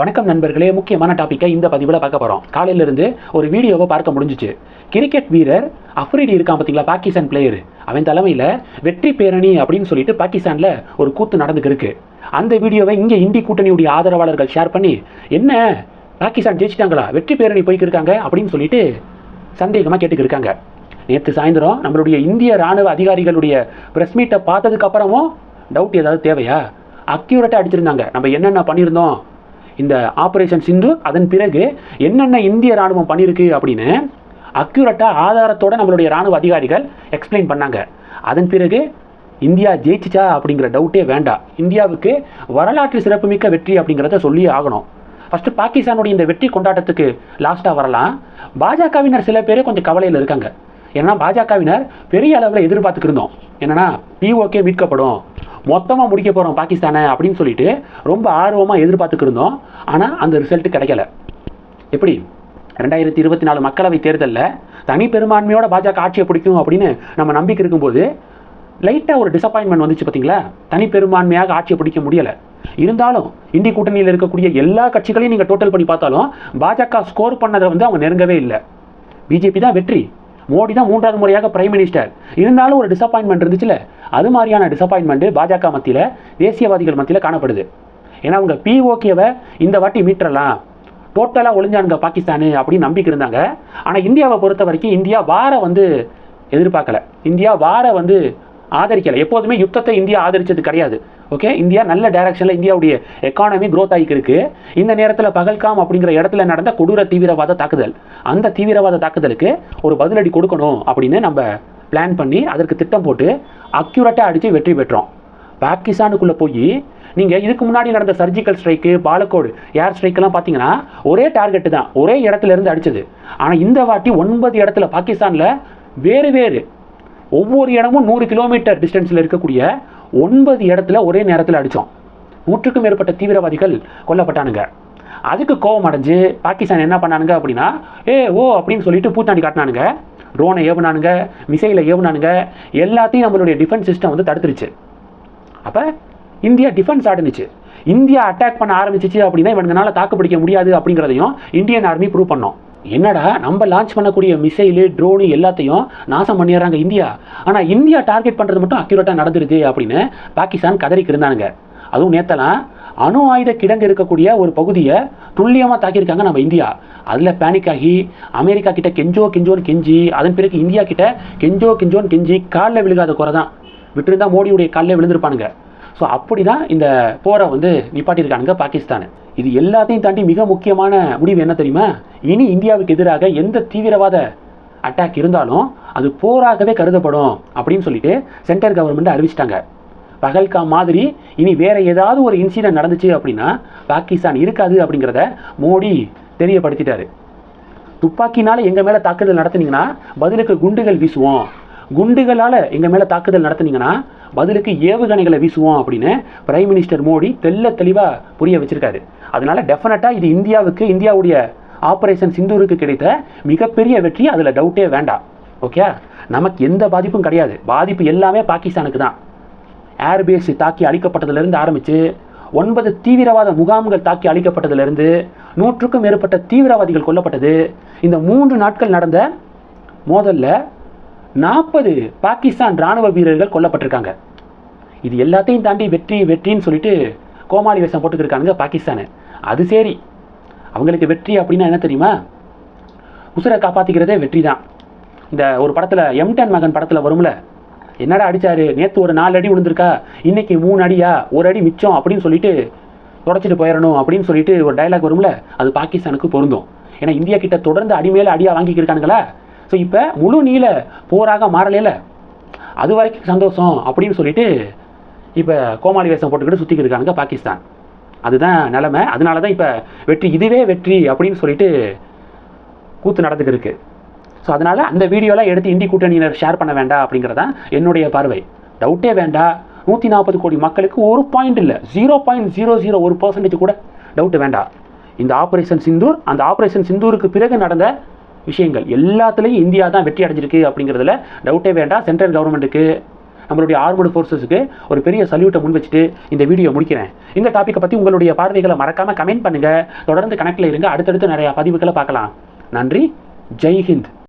வணக்கம் நண்பர்களே முக்கியமான டாப்பிக்கை இந்த பதிவில் பார்க்க போகிறோம் காலையிலிருந்து ஒரு வீடியோவை பார்க்க முடிஞ்சிச்சு. கிரிக்கெட் வீரர் அஃப்ரிடி இருக்கான் பார்த்தீங்களா பாகிஸ்தான் பிளேயர் அவன் தலைமையில் வெற்றி பேரணி அப்படின்னு சொல்லிட்டு பாகிஸ்தானில் ஒரு கூத்து நடந்துக்கிருக்கு. அந்த வீடியோவை இங்கே இந்தி கூட்டணியுடைய ஆதரவாளர்கள் ஷேர் பண்ணி என்ன? பாகிஸ்தான் ஜெயிச்சிட்டாங்களா? வெற்றி பேரணி போய்க்கிருக்காங்க அப்படின்னு சொல்லிட்டு சந்தேகமாக கேட்டுக்கிருக்காங்க நேற்று சாயந்தரம் நம்மளுடைய இந்திய ராணுவ அதிகாரிகளுடைய ப்ரெஸ் மீட்டை பார்த்ததுக்கப்புறமும் டவுட் ஏதாவது தேவையா? அக்யூரேட்டாக அடிச்சிருந்தாங்க. நம்ம என்னென்ன பண்ணியிருந்தோம்? இந்த ஆப்ரேஷன் சிந்து அதன் பிறகு என்னென்ன இந்திய ராணுவம் பண்ணியிருக்கு அப்படின்னு அக்யூரட்டாக ஆதாரத்தோட நம்மளுடைய ராணுவ அதிகாரிகள் எக்ஸ்பிளைன் பண்ணாங்க. அதன் பிறகு இந்தியா ஜெயிச்சிச்சா அப்படிங்கிற டவுட்டே வேண்டாம். இந்தியாவுக்கு வரலாற்று சிறப்புமிக்க வெற்றி அப்படிங்கிறத சொல்லியே ஆகணும். ஃபஸ்ட்டு பாகிஸ்தானுடைய இந்த வெற்றி கொண்டாட்டத்துக்கு லாஸ்ட்டாக வரலாம். பாஜகவினர் சில பேர் கொஞ்சம் கவலையில் இருக்காங்க. ஏன்னா பாஜகவினர் பெரிய அளவில் எதிர்பார்த்துக்கிருந்தோம் என்னன்னா பிஓகே மீட்கப்படும். மொத்தமாக முடிக்க போகிறோம் பாகிஸ்தானை அப்படின்னு சொல்லிட்டு ரொம்ப ஆர்வமாக எதிர்பார்த்துக்கிருந்தோம் ஆனால் அந்த ரிசல்ட் கிடைக்கல. எப்படி? ரெண்டாயிரத்தி இருபத்தி நாலு மக்களவை தேர்தலில் தனி பெரும்பான்மையோட பாஜக ஆட்சியை பிடிக்கும் அப்படின்னு நம்ம நம்பிக்கை இருக்கும்போது லைட்டாக ஒரு டிசப்பாயின்மெண்ட் வந்துச்சு பார்த்தீங்களா தனி பெரும்பான்மையாக ஆட்சியை பிடிக்க முடியலை. இருந்தாலும் இந்தி கூட்டணியில் இருக்கக்கூடிய எல்லா கட்சிகளையும் நீங்கள் டோட்டல் பண்ணி பார்த்தாலும் பாஜக ஸ்கோர் பண்ணதை வந்து அவங்க நெருங்கவே இல்லை. பிஜேபி தான் வெற்றி. மோடி தான் மூன்றாவது முறையாக பிரைம் மினிஸ்டர் இருந்தாலும் ஒரு டிசப்பாயின்மெண்ட் இருந்துச்சுல? அது மாதிரியான டிசப்பாயின்மெண்ட் பாஜக மத்தியில் தேசியவாதிகள் மத்தியில் காணப்படுது. ஏன்னா அவங்க பிஓகேவை இந்த வாட்டி மீட்டரலாம். டோட்டலாக ஒளிஞ்சானுங்க பாகிஸ்தானு அப்படின்னு நம்பிக்கை இருந்தாங்க. ஆனால் இந்தியாவை பொறுத்த வரைக்கும் இந்தியா வார வந்து எதிர்பார்க்கல. இந்தியா வார வந்து ஆதரிக்கலை. எப்போதுமே யுத்தத்தை இந்தியா ஆதரித்தது கிடையாது. ஓகே இந்தியா நல்ல டைரக்ஷனில் இந்தியாவுடைய எக்கானமி க்ரோத் ஆகிக்கு இருக்கு. இந்த நேரத்தில் பகல்காம் அப்படிங்கிற இடத்துல நடந்த கொடூர தீவிரவாத தாக்குதல். அந்த தீவிரவாத தாக்குதலுக்கு ஒரு பதிலடி கொடுக்கணும் அப்படின்னு நம்ம பிளான் பண்ணி அதற்கு திட்டம் போட்டு அக்யூரேட்டாக அடித்து வெற்றி பெற்றோம். பாகிஸ்தானுக்குள்ளே போய் நீங்கள் இதுக்கு முன்னாடி நடந்த சர்ஜிக்கல் ஸ்ட்ரைக்கு பாலக்கோடு ஏர் ஸ்ட்ரைக்கெல்லாம் பார்த்தீங்கன்னா ஒரே டார்கெட்டு தான். ஒரே இடத்துல இருந்து அடித்தது ஆனால் இந்த வாட்டி ஒன்பது இடத்துல பாகிஸ்தானில் வேறு வேறு. ஒவ்வொரு இடமும் நூறு கிலோமீட்டர் டிஸ்டன்ஸில் இருக்கக்கூடிய ஒன்பது இடத்துல ஒரே நேரத்தில் அடித்தோம் நூற்றுக்கும் மேற்பட்ட தீவிரவாதிகள் கொல்லப்பட்டானுங்க. அதுக்கு கோவம் அடைஞ்சு பாகிஸ்தான் என்ன பண்ணானுங்க அப்படின்னா ஏ ஓ அப்படின்னு சொல்லிட்டு பூத்தாண்டி காட்டினானுங்க. ட்ரோனை ஏவுனானுங்க மிசைலை ஏவுனானுங்க. எல்லாத்தையும் நம்மளுடைய டிஃபென்ஸ் சிஸ்டம் வந்து தடுத்துருச்சு. அப்போ இந்தியா டிஃபென்ஸ் ஆடுனுச்சு. இந்தியா அட்டாக் பண்ண ஆரம்பிச்சிச்சு அப்படின்னா இவனுங்கனால தாக்கு பிடிக்க முடியாது அப்படிங்கிறதையும் இந்தியன் ஆர்மி ப்ரூவ் பண்ணோம். என்னடா நம்ம லான்ச் பண்ணக்கூடிய மிசைலு ட்ரோனு எல்லாத்தையும் நாசம் பண்ணிடுறாங்க இந்தியா. ஆனால் இந்தியா டார்கெட் பண்ணுறது மட்டும் அக்யூரேட்டாக நடந்துருது அப்படின்னு பாகிஸ்தான் கதறிக்கு இருந்தானுங்க. அதுவும் நேத்தலாம் அணு ஆயுத கிடங்கு இருக்கக்கூடிய ஒரு பகுதியை துல்லியமாக தாக்கியிருக்காங்க நம்ம இந்தியா. அதில் பேனிக் ஆகி அமெரிக்கா கிட்ட கெஞ்சோ கெஞ்சோன்னு கெஞ்சி அதன் பிறகு இந்தியா கிட்ட கெஞ்சோ கெஞ்சோன்னு கெஞ்சி காலில் விழுகாத குறை தான் விட்டுருந்தா மோடியுடைய காலில் விழுந்திருப்பானுங்க. ஸோ அப்படி தான் இந்த போரை வந்து நிப்பாட்டியிருக்கானுங்க பாகிஸ்தானு. இது எல்லாத்தையும் தாண்டி மிக முக்கியமான முடிவு என்ன தெரியுமா? இனி இந்தியாவுக்கு எதிராக எந்த தீவிரவாத அட்டாக் இருந்தாலும் அது போராகவே கருதப்படும் அப்படின்னு சொல்லிட்டு சென்ட்ரல் கவர்மெண்ட் அறிவிச்சிட்டாங்க. பகல்கா மாதிரி இனி வேற ஏதாவது ஒரு இன்சிடென்ட் நடந்துச்சு அப்படின்னா பாகிஸ்தான் இருக்காது அப்படிங்கிறத மோடி தெரியப்படுத்திட்டாரு. துப்பாக்கினால எங்கள் மேலே தாக்குதல் நடத்துனீங்கன்னா பதிலுக்கு குண்டுகள் வீசுவோம். குண்டுகளால் எங்கள் மேலே தாக்குதல் நடத்துனீங்கன்னா பதிலுக்கு ஏவுகணைகளை வீசுவோம் அப்படின்னு பிரைம் மினிஸ்டர் மோடி தெல்ல தெளிவாக புரிய வச்சிருக்காரு. அதனால டெஃபினட்டாக இது இந்தியாவுக்கு இந்தியாவுடைய ஆப்ரேஷன் சிந்தூருக்கு கிடைத்த மிகப்பெரிய வெற்றி அதில் டவுட்டே வேண்டாம். ஓகே நமக்கு எந்த பாதிப்பும் கிடையாது. பாதிப்பு எல்லாமே பாகிஸ்தானுக்கு தான். ஏர்பேஸ் தாக்கி அழிக்கப்பட்டதுலேருந்து ஆரம்பித்து ஒன்பது தீவிரவாத முகாம்கள் தாக்கி அழிக்கப்பட்டதிலிருந்து நூற்றுக்கும் மேற்பட்ட தீவிரவாதிகள் கொல்லப்பட்டது. இந்த மூன்று நாட்கள் நடந்த மோதலில் நாற்பது பாகிஸ்தான் ராணுவ வீரர்கள் கொல்லப்பட்டிருக்காங்க. இது எல்லாத்தையும் தாண்டி வெற்றி வெற்றின்னு சொல்லிட்டு கோமாளி வேஷம் போட்டுக்கிருக்கானுங்க பாகிஸ்தானு. அது சரி. அவங்களுக்கு வெற்றி அப்படின்னா என்ன தெரியுமா? உசுரை காப்பாற்றிக்கிறதே வெற்றி தான் இந்த ஒரு படத்தில் எம்டன் மகன் படத்தில் வரும்ல என்னடா அடிச்சாரு? நேற்று ஒரு நாலு அடி விழுந்திருக்கா? இன்னைக்கு மூணு அடியா? ஒரு அடி மிச்சம் அப்படின்னு சொல்லிட்டு தொடச்சிட்டு போயிடணும் அப்படின்னு சொல்லிட்டு ஒரு டைலாக் வரும்ல அது பாகிஸ்தானுக்கு பொருந்தும். ஏன்னா இந்தியா கிட்ட தொடர்ந்து அடிமேல அடியாக வாங்கிக்கிருக்கானுங்களா? ஸோ இப்போ முழு நீள போராக மாறலையில அது வரைக்கும் சந்தோஷம் அப்படின்னு சொல்லிட்டு இப்போ கோமாளி வேஷம் போட்டுக்கிட்டு சுற்றிக்கிட்டு இருக்காங்க பாகிஸ்தான். அதுதான் நிலமை. அதனால தான் இப்போ வெற்றி இதுவே வெற்றி அப்படின்னு சொல்லிட்டு கூத்து நடந்துட்டு ஸோ அதனால் அந்த வீடியோலாம் எடுத்து இந்தி கூட்டணியினர் ஷேர் பண்ண வேண்டாம் அப்படிங்கிறதான் என்னுடைய பார்வை. டவுட்டே வேண்டாம். நூற்றி நாற்பது கோடி மக்களுக்கு ஒரு பாயிண்ட் இல்லை ஜீரோ பாயிண்ட் ஜீரோ ஜீரோ ஒரு பர்சன்டேஜ் கூட டவுட்டு வேண்டாம். இந்த ஆப்ரேஷன் சிந்தூர் அந்த ஆப்ரேஷன் சிந்தூருக்கு பிறகு நடந்த விஷயங்கள். எல்லாத்துலேயும் இந்தியா தான் வெற்றி அடைஞ்சிருக்கு அப்படிங்கிறதுல டவுட்டே வேண்டாம். சென்ட்ரல் கவர்மெண்ட்டுக்கு நம்மளுடைய ஆர்மடு ஃபோர்ஸஸுக்கு ஒரு பெரிய சல்யூட்டை முன் வச்சுட்டு இந்த வீடியோ முடிக்கிறேன். இந்த டாப்பிக்கை பற்றி உங்களுடைய பார்வைகளை மறக்காமல் கமெண்ட் பண்ணுங்கள் தொடர்ந்து கணக்கில் இருங்க. அடுத்தடுத்து நிறையா பதிவுகளை பார்க்கலாம். நன்றி. ஜெய் ஹிந்த்.